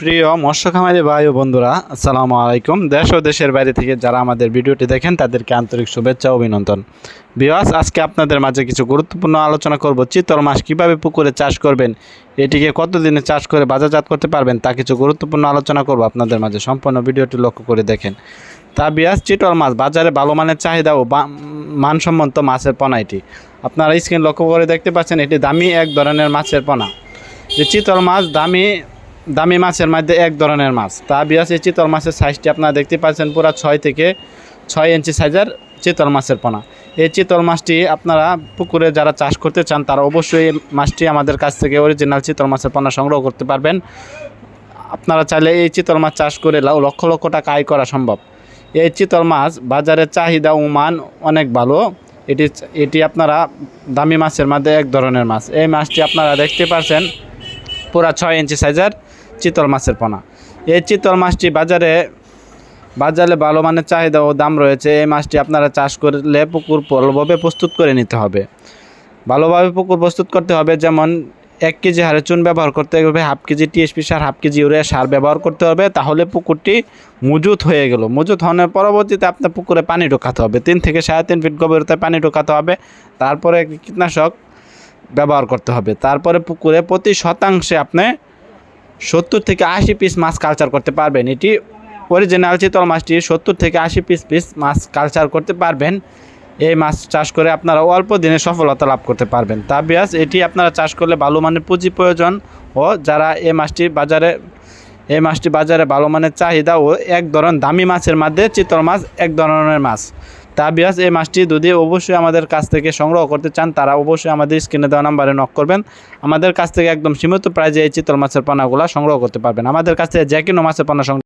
প্রিয় মৎস্য খামারি ভাই ও বন্ধুরা, আসসালামু আলাইকুম। দেশ ও দেশের বাইরে থেকে যারা আমাদের ভিডিওটি দেখেন, তাদেরকে আন্তরিক শুভেচ্ছা ও অভিনন্দন। বিয়াস আজকে আপনাদের মাঝে কিছু গুরুত্বপূর্ণ আলোচনা করব, চিতল মাছ কীভাবে পুকুরে চাষ করবেন, এটিকে কতদিনে চাষ করে বাজারজাত করতে পারবেন, তা কিছু গুরুত্বপূর্ণ আলোচনা করব আপনাদের মাঝে। সম্পূর্ণ ভিডিওটি লক্ষ্য করে দেখেন। তা বিয়াস চিতল মাছ বাজারে ভালো মানের চাহিদা ও মানসম্মত মাছের পোনা এটি। আপনারা স্ক্রিন লক্ষ্য করে দেখতে পাচ্ছেন, এটি দামি এক ধরনের মাছের পোনা। যে চিতল মাছ দামি দামি মাছের মধ্যে এক ধরনের মাছ। তা বিয়াস, এই চিতল মাছের সাইজটি আপনারা দেখতে পাচ্ছেন পুরো ছয় থেকে ছয় ইঞ্চি সাইজের চিতল মাছের পোনা। এই চিতল মাছটি আপনারা পুকুরে যারা চাষ করতে চান, তারা অবশ্যই মাছটি আমাদের কাছ থেকে অরিজিনাল চিতল মাছের পোনা সংগ্রহ করতে পারবেন। আপনারা চাইলে এই চিতল মাছ চাষ করে লক্ষ লক্ষ টাকা আয় করা সম্ভব। এই চিতল মাছ বাজারে চাহিদা ও মান অনেক ভালো। এটি এটি আপনারা দামি মাছের মধ্যে এক ধরনের মাছ। এই মাছটি আপনারা দেখতে পাচ্ছেন পুরা ছয় ইঞ্চি সাইজের চিতল মাছের পোনা। এই চিতল মাছটি বাজারে বাজারে ভালো মানের চাহিদা ও দাম রয়েছে। এই মাছটি আপনারা চাষ করলে পুকুর ভালোভাবে প্রস্তুত করে নিতে হবে। ভালোভাবে পুকুর প্রস্তুত করতে হবে, যেমন এক কেজি হারে চুন ব্যবহার করতে হবে, হাফ কেজি টিএসপি সার, হাফ কেজি ইউরিয়া সার ব্যবহার করতে হবে, তাহলে পুকুরটি মজুত হয়ে গেল। মজুত হওয়ার পরবর্তীতে আপনার পুকুরে পানি ঢোকাতে হবে। তিন থেকে সাড়ে তিন ফিট গভীরতায় পানি ঢোকাতে হবে। তারপরে কীটনাশক ব্যবহার করতে হবে। তারপরে পুকুরে প্রতি শতাংশে আপনি সত্তর থেকে আশি পিস মাছ কালচার করতে পারবেন। এটি অরিজিনাল চিতল মাছটি, সত্তর থেকে আশি পিস পিস মাছ কালচার করতে পারবেন। এই মাছ চাষ করে আপনারা অল্প দিনে সফলতা লাভ করতে পারবেন। তা বিয়াস, এটি আপনারা চাষ করলে ভালো মানের পুঁজি প্রয়োজন ও যারা এই মাছটি বাজারে এই মাছটি বাজারে ভালো মানের চাহিদা ও এক ধরনের দামি মাছের মধ্যে চিতল মাছ এক ধরনের মাছ। তা বিয়াস এই মাছটি যদি অবশ্যই আমাদের কাছ থেকে সংগ্রহ করতে চান, তারা অবশ্যই আমাদের স্ক্রিনে দেওয়া নাম্বারে নক করবেন। আমাদের কাছ থেকে একদম সীমিত প্রাইজে এই চিতল মাছের পানাগুলো সংগ্রহ করতে পারবেন। আমাদের কাছ থেকে যে কোনো মাছের পানা সংগ্রহ